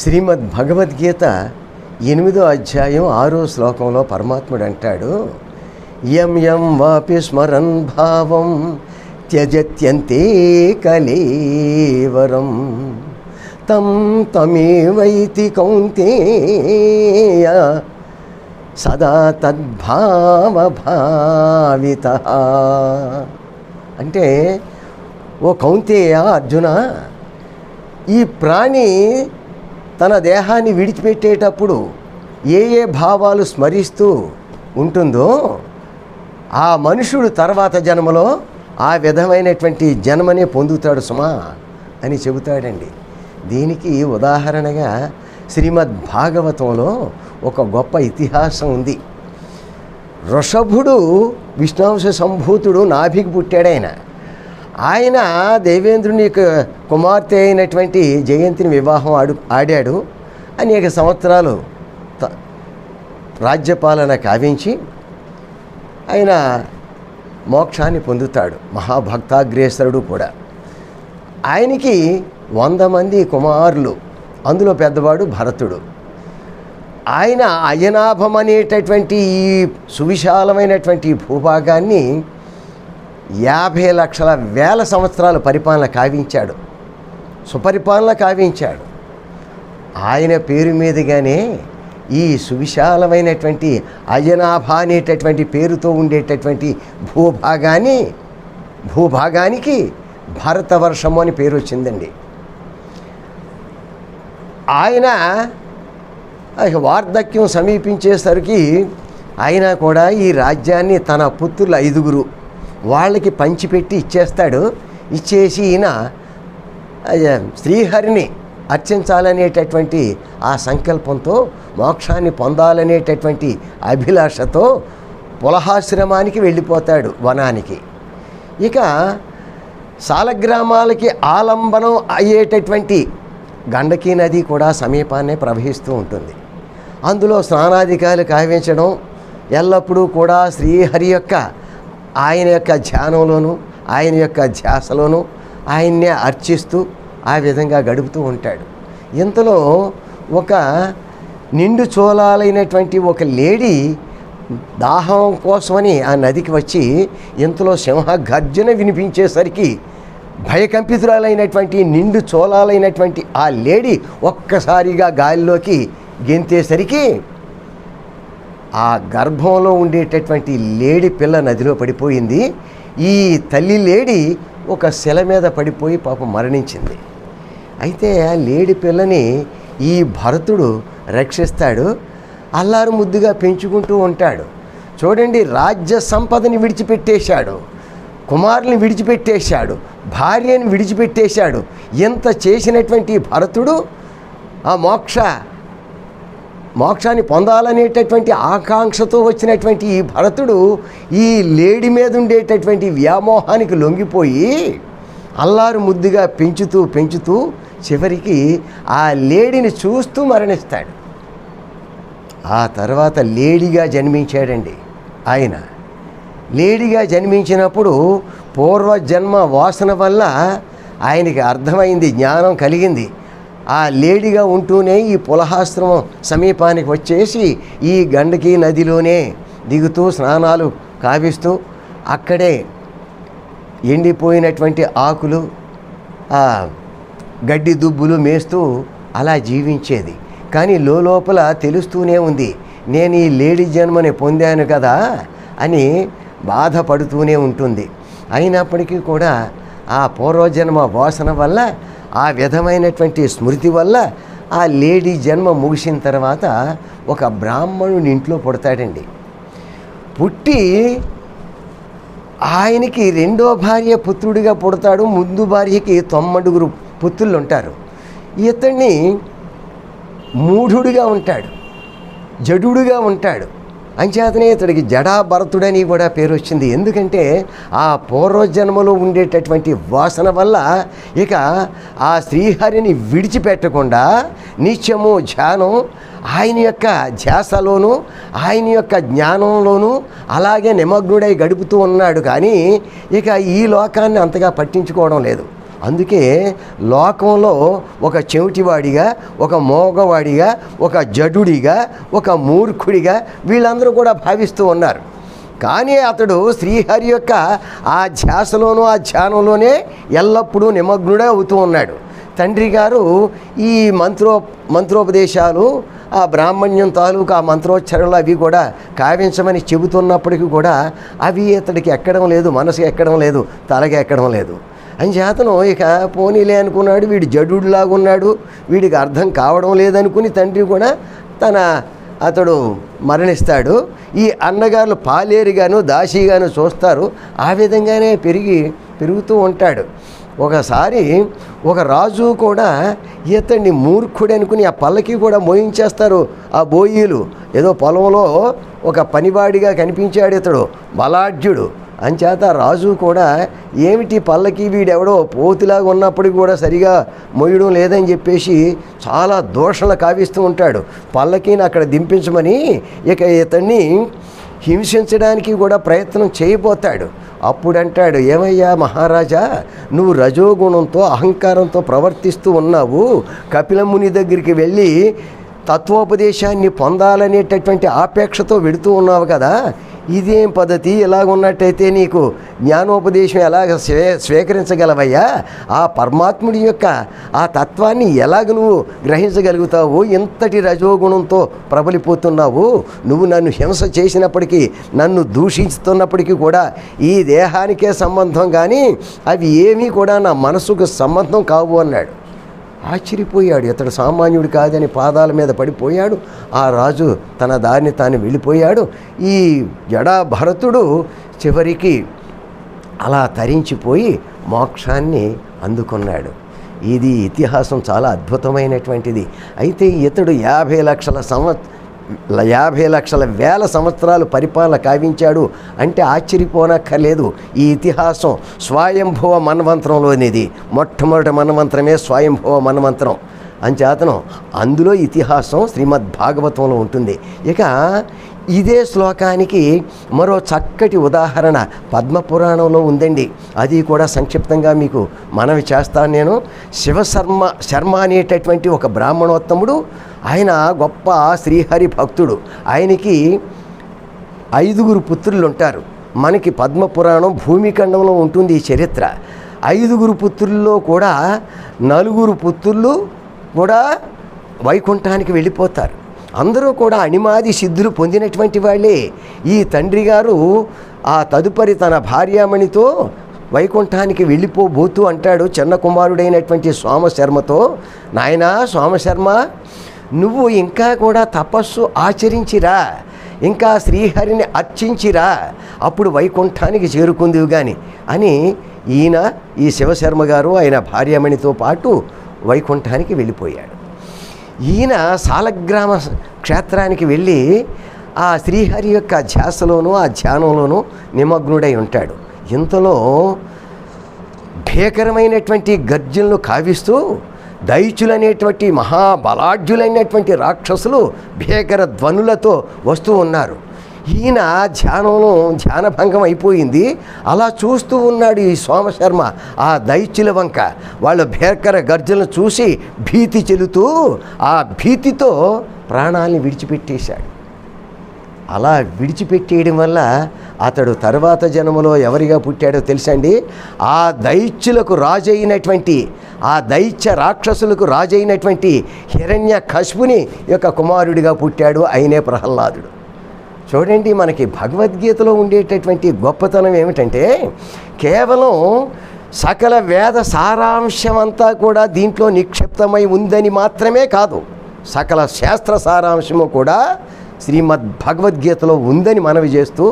శ్రీమద్ భగవద్గీత ఎనిమిదో అధ్యాయం ఆరో శ్లోకంలో పరమాత్ముడు అంటాడు యం యం వాపి స్మరన్ భావం త్యజత్యంతే కలేవరం తం తమేవైతి కౌంతేయ సదా తద్భావభావిత. అంటే ఓ కౌంతేయ అర్జున ఈ ప్రాణి తన దేహాన్ని విడిచిపెట్టేటప్పుడు ఏ ఏ భావాలు స్మరిస్తూ ఉంటుందో ఆ మనుషుడు తర్వాత జన్మలో ఆ విధమైనటువంటి జన్మనే పొందుతాడు సుమా అని చెబుతాడండి. దీనికి ఉదాహరణగా శ్రీమద్ భాగవతంలో ఒక గొప్ప ఇతిహాసం ఉంది. వృషభుడు విష్ణాంశ సంభూతుడు నాభికి పుట్టాడు ఆయన ఆయన దేవేంద్రుని కుమార్తె అయినటువంటి జయంతిని వివాహం ఆడు ఆడాడు. అనేక సంవత్సరాలు త- రాజ్యపాలన కావించి ఆయన మోక్షాన్ని పొందుతాడు. మహాభక్తాగ్రేసరుడు కూడా. ఆయనకి వంద మంది కుమారులు. అందులో పెద్దవాడు భరతుడు. ఆయన అయనాభం అనేటటువంటి ఈ సువిశాలమైనటువంటి భూభాగాన్ని యాభై లక్షల వేల సంవత్సరాలు పరిపాలన కావించాడు. సుపరిపాలన కావించాడు. ఆయన పేరు మీదుగానే ఈ సువిశాలమైనటువంటి అజనాభ అనేటటువంటి పేరుతో ఉండేటటువంటి భూభాగాన్ని భూభాగానికి భారతవర్షము అని పేరు వచ్చిందండి. ఆయన వార్ధక్యం సమీపించేసరికి ఆయన కూడా ఈ రాజ్యాన్ని తన పుత్రులు ఐదుగురు వాళ్ళకి పంచిపెట్టి ఇచ్చేస్తాడు. ఇచ్చేసి ఈయన శ్రీహరిని అర్చించాలనేటటువంటి ఆ సంకల్పంతో మోక్షాన్ని పొందాలనేటటువంటి అభిలాషతో పులహాశ్రమానికి వెళ్ళిపోతాడు వనానికి. ఇక సాలగ్రామాలకి ఆలంబనం అయ్యేటటువంటి గండకీ నది కూడా సమీపాన్నే ప్రవహిస్తూ ఉంటుంది. అందులో స్నానాధికారులు కావించడం ఎల్లప్పుడూ కూడా శ్రీహరి యొక్క ఆయన యొక్క ధ్యానంలోను ఆయన యొక్క ధ్యాసలోను ఆయన్నే అర్చిస్తూ ఆ విధంగా గడుపుతూ ఉంటాడు. ఇంతలో ఒక నిండు చోళాలైనటువంటి ఒక లేడీ దాహం కోసమని ఆ నదికి వచ్చి ఇంతలో సింహ గర్జన వినిపించేసరికి భయకంపితురాలైనటువంటి నిండు చోళాలైనటువంటి ఆ లేడీ ఒక్కసారిగా గాలిలోకి గెంతేసరికి ఆ గర్భంలో ఉండేటటువంటి లేడి పిల్ల నదిలో పడిపోయింది. ఈ తల్లి లేడి ఒక శిల మీద పడిపోయి పాపం మరణించింది. అయితే ఆ లేడి పిల్లని ఈ భరతుడు రక్షిస్తాడు అల్లారు ముద్దుగా పెంచుకుంటూ ఉంటాడు. చూడండి రాజ్య సంపదని విడిచిపెట్టేశాడు కుమారుని విడిచిపెట్టేశాడు భార్యని విడిచిపెట్టేశాడు. ఎంత చేసినటువంటి భరతుడు? ఆ మోక్ష మోక్షాన్ని పొందాలనేటటువంటి ఆకాంక్షతో వచ్చినటువంటి ఈ భరతుడు ఈ లేడి మీద ఉండేటటువంటి వ్యామోహానికి లొంగిపోయి అల్లారు ముద్దుగా పెంచుతూ పెంచుతూ చివరికి ఆ లేడిని చూస్తూ మరణిస్తాడు. ఆ తర్వాత లేడిగా జన్మించాడండి ఆయన. లేడిగా జన్మించినప్పుడు పూర్వజన్మ వాసన వల్ల ఆయనకి అర్థమైంది జ్ఞానం కలిగింది. ఆ లేడిగా ఉంటూనే ఈ పులహాశ్రమం సమీపానికి వచ్చేసి ఈ గండకీ నదిలోనే దిగుతూ స్నానాలు కావిస్తూ అక్కడే ఎండిపోయినటువంటి ఆకులు గడ్డి దుబ్బులు మేస్తూ అలా జీవించేది. కానీ లోపల తెలుస్తూనే ఉంది నేను ఈ లేడీ జన్మని పొందాను కదా అని బాధపడుతూనే ఉంటుంది. అయినప్పటికీ కూడా ఆ పూర్వజన్మ వాసన వల్ల ఆ విధమైనటువంటి స్మృతి వల్ల ఆ లేడీ జన్మ ముగిసిన తర్వాత ఒక బ్రాహ్మణుని ఇంట్లో పుడతాడండి. పుట్టి ఆయనకి రెండో భార్య పుత్రుడిగా పుడతాడు ముందు భార్యకి తొమ్మిడుగురు పుత్రులు ఉంటారు ఇతన్ని మూఢుడిగా ఉంటాడు జడుడుగా ఉంటాడు. అంచేతనే ఇతడికి జడాభరతుడని కూడా పేరు వచ్చింది. ఎందుకంటే ఆ పూర్వజన్మలో ఉండేటటువంటి వాసన వల్ల ఇక ఆ శ్రీహరిని విడిచిపెట్టకుండా నిత్యము ధ్యానం ఆయన యొక్క ధ్యాసలోను ఆయన యొక్క జ్ఞానంలోను అలాగే నిమగ్నుడై గడుపుతూ ఉన్నాడు. కానీ ఇక ఈ లోకాన్ని అంతగా పట్టించుకోవడం లేదు. అందుకే లోకంలో ఒక చెవిటివాడిగా ఒక మోగవాడిగా ఒక జడుడిగా ఒక మూర్ఖుడిగా వీళ్ళందరూ కూడా భావిస్తూ ఉన్నారు. కానీ అతడు శ్రీహరి యొక్క ఆ ధ్యాసలోనూ ఆ ధ్యానంలోనే ఎల్లప్పుడూ నిమగ్నుడే అవుతూ ఉన్నాడు. తండ్రి గారు ఈ మంత్రో మంత్రోపదేశాలు ఆ బ్రాహ్మణ్యం తాలూకు ఆ మంత్రోచ్చరణలు అవి కూడా కావించమని చెబుతున్నప్పటికీ కూడా అవి ఇతడికి ఎక్కడం లేదు మనసు ఎక్కడం లేదు తలకి ఎక్కడం లేదు. అని చేతను. ఇక పోనీలే అనుకున్నాడు వీడు జడులాగున్నాడు వీడికి అర్థం కావడం లేదనుకుని తండ్రి కూడా తన అతడు మరణిస్తాడు. ఈ అన్నగారులు పాలేరుగాను దాసీగాను చూస్తారు. ఆ విధంగానే పెరిగి పెరుగుతూ ఉంటాడు. ఒకసారి ఒక రాజు కూడా ఇతన్ని మూర్ఖుడు అనుకుని ఆ పల్లకి కూడా మోయించేస్తారు ఆ బోయీలు. ఏదో పొలంలో ఒక పనివాడిగా కనిపించాడు ఇతడు బలాఢ్యుడు అంచేత రాజు కూడా ఏమిటి పల్లకి వీడెవడో పోతులాగా ఉన్నప్పటికీ కూడా సరిగా మొయ్యడం లేదని చెప్పేసి చాలా దోషణలు కావిస్తూ ఉంటాడు. పల్లకీని అక్కడ దింపించమని ఇక ఇతన్ని హింసించడానికి కూడా ప్రయత్నం చేయబోతాడు. అప్పుడు అంటాడు ఏమయ్యా మహారాజా నువ్వు రజోగుణంతో అహంకారంతో ప్రవర్తిస్తూ ఉన్నావు. కపిలముని దగ్గరికి వెళ్ళి తత్వోపదేశాన్ని పొందాలనేటటువంటి ఆపేక్షతో వెడుతూ ఉన్నావు కదా? ఇదేం పద్ధతి? ఇలాగున్నట్టయితే నీకు జ్ఞానోపదేశం ఎలాగ స్వే స్వీకరించగలవయ్యా? ఆ పరమాత్ముడి యొక్క ఆ తత్వాన్ని ఎలాగ నువ్వు గ్రహించగలుగుతావు? ఇంతటి రజోగుణంతో ప్రబలిపోతున్నావు. నువ్వు నన్ను హింస చేసినప్పటికీ నన్ను దూషిస్తున్నప్పటికీ కూడా ఈ దేహానికే సంబంధం కానీ అవి ఏమీ కూడా నా మనసుకు సంబంధం కావు అన్నాడు. ఆశ్చర్యపోయాడు. ఇతడు సామాన్యుడు కాదని పాదాల మీద పడిపోయాడు. ఆ రాజు తన దారిని తాను వెళ్ళిపోయాడు. ఈ జడా భరతుడు చివరికి అలా తరించిపోయి మోక్షాన్ని అందుకున్నాడు. ఇది ఇతిహాసం చాలా అద్భుతమైనటువంటిది. అయితే ఇతడు యాభై లక్షల సంవత్ యాభై లక్షల వేల సంవత్సరాలు పరిపాలన కావించాడు అంటే ఆశ్చర్యపోనక్కర్లేదు. ఈ ఇతిహాసం స్వయంభవ మన్వంతరంలోనిది. మొట్టమొదటి మన్వంతరమే స్వయంభవ మన్వంతరం. అంచేతనం అందులో ఇతిహాసం శ్రీమద్ భాగవతంలో ఉంటుంది. ఇక ఇదే శ్లోకానికి మరో చక్కటి ఉదాహరణ పద్మపురాణంలో ఉందండి. అది కూడా సంక్షిప్తంగా మీకు మనవి చేస్తాను నేను. శివశర్మ శర్మ అనేటటువంటి ఒక బ్రాహ్మణోత్తముడు ఆయన గొప్ప శ్రీహరి భక్తుడు. ఆయనకి ఐదుగురు పుత్రులు ఉంటారు మనకి పద్మపురాణం భూమిఖండంలో ఉంటుంది ఈ చరిత్ర. ఐదుగురు పుత్రుల్లో కూడా నలుగురు పుత్రులు కూడా వైకుంఠానికి వెళ్ళిపోతారు. అందరూ కూడా అణిమాది సిద్ధులు పొందినటువంటి వాళ్ళే. ఈ తండ్రి గారు ఆ తదుపరి తన భార్యామణితో వైకుంఠానికి వెళ్ళిపోబోతూ అంటాడు చిన్న కుమారుడైనటువంటి సోమశర్మతో నాయనా సోమశర్మ నువ్వు ఇంకా కూడా తపస్సు ఆచరించిరా. ఇంకా శ్రీహరిని అర్చించిరా. అప్పుడు వైకుంఠానికి చేరుకుందివి కానీ అని ఈయన ఈ శివశర్మ గారు ఆయన భార్యమణితో పాటు వైకుంఠానికి వెళ్ళిపోయాడు. ఈయన సాలగ్రామ క్షేత్రానికి వెళ్ళి ఆ శ్రీహరి యొక్క ధ్యాసలోనూ ఆ ధ్యానంలోనూ నిమగ్నుడై ఉంటాడు. ఇంతలో భీకరమైనటువంటి గర్జనలు కావిస్తూ దైత్యులనేటువంటి మహాబలాఢ్యులైనటువంటి రాక్షసులు భీకర ధ్వనులతో వస్తూ ఉన్నారు. ఈయన ధ్యానంలో ధ్యానభంగం అయిపోయింది. అలా చూస్తూ ఉన్నాడు ఈ సోమశర్మ ఆ దైత్యుల వంక. వాళ్ళ భీకర గర్జలను చూసి భీతి చెలుతూ ఆ భీతితో ప్రాణాల్ని విడిచిపెట్టేశాడు. అలా విడిచిపెట్టేయడం వల్ల అతడు తర్వాత జన్మలో ఎవరిగా పుట్టాడో తెలుసండి ఆ దైత్యులకు రాజైనటువంటి ఆ దైత్య రాక్షసులకు రాజైనటువంటి హిరణ్య కశుపుని యొక్క కుమారుడిగా పుట్టాడు అయినే ప్రహ్లాదుడు. చూడండి మనకి భగవద్గీతలో ఉండేటటువంటి గొప్పతనం ఏమిటంటే కేవలం సకల వేద సారాంశం అంతా కూడా దీంట్లో నిక్షిప్తమై ఉందని మాత్రమే కాదు సకల శాస్త్ర సారాంశము కూడా శ్రీమద్ భగవద్గీతలో ఉందని మనవి చేస్తూ